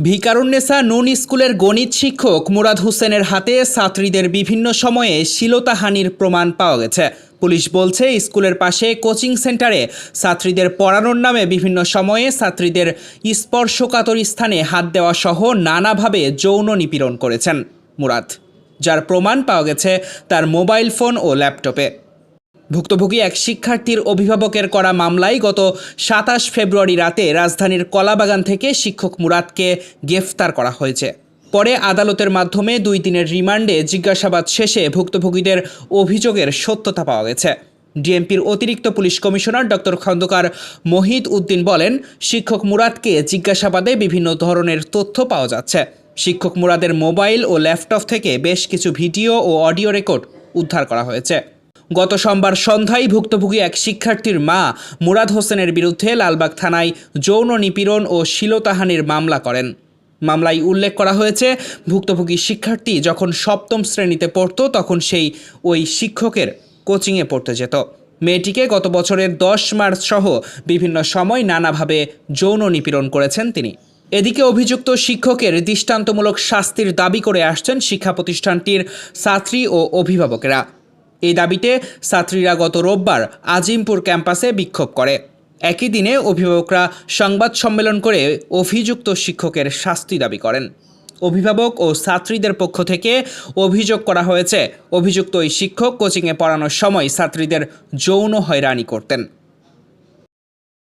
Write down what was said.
ভিকারুন্নেসা নুন স্কুলের গণিত শিক্ষক মুরাদ হোসেনের হাতে ছাত্রীদের বিভিন্ন সময়ে শ্লীলতাহানির প্রমাণ পাওয়া গেছে। পুলিশ বলছে, স্কুলের পাশে কোচিং সেন্টারে ছাত্রীদের পড়ানোর নামে বিভিন্ন সময়ে ছাত্রীদের স্পর্শকাতর স্থানে হাত দেওয়া সহ নানাভাবে যৌন নিপীড়ন করেছেন মুরাদ। যার প্রমাণ পাওয়া গেছে তার মোবাইল ফোন ও ল্যাপটপে। ভুক্তভোগী এক শিক্ষার্থীর অভিভাবকের করা মামলায় গত সাতাশ ফেব্রুয়ারি রাতে রাজধানীর কলাবাগান থেকে শিক্ষক মুরাদকে গ্রেফতার করা হয়েছে। পরে আদালতের মাধ্যমে দুই দিনের রিমান্ডে জিজ্ঞাসাবাদ শেষে ভুক্তভোগীদের অভিযোগের সত্যতা পাওয়া গেছে। ডিএমপির অতিরিক্ত police commissioner doctor Khandakar Mohid Uddin বলেন, শিক্ষক মুরাদকে জিজ্ঞাসাবাদে বিভিন্ন ধরনের তথ্য পাওয়া যাচ্ছে। শিক্ষক মুরাদের মোবাইল ও ল্যাপটপ থেকে বেশ কিছু ভিডিও ও অডিও রেকর্ড উদ্ধার করা হয়েছে। গত সোমবার সন্ধ্যায় ভুক্তভোগী এক শিক্ষার্থীর মা মুরাদ হোসেনের বিরুদ্ধে লালবাগ থানায় যৌন নিপীড়ন ও শিলতাহানির মামলা করেন। মামলায় উল্লেখ করা হয়েছে, ভুক্তভোগী শিক্ষার্থী যখন সপ্তম শ্রেণীতে পড়ত তখন সেই ওই শিক্ষকের কোচিংয়ে পড়তে যেত। মেয়েটিকে গত বছরের দশ মার্চ সহ বিভিন্ন সময় নানাভাবে যৌন নিপীড়ন করেছেন তিনি। এদিকে অভিযুক্ত শিক্ষকের দৃষ্টান্তমূলক শাস্তির দাবি করে আসছেন শিক্ষা প্রতিষ্ঠানটির ছাত্রী ও অভিভাবকেরা। এই দাবিতে ছাত্রীরা গত রোববার আজিমপুর ক্যাম্পাসে বিক্ষোভ করে। একই দিনে অভিভাবকরা সংবাদ সম্মেলন করে অভিযুক্ত শিক্ষকের শাস্তি দাবি করেন। অভিভাবক ও ছাত্রীদের পক্ষ থেকে অভিযোগ করা হয়েছে, অভিযুক্ত ওই শিক্ষক কোচিংয়ে পড়ানোর সময় ছাত্রীদের যৌন হয়রানি করতেন।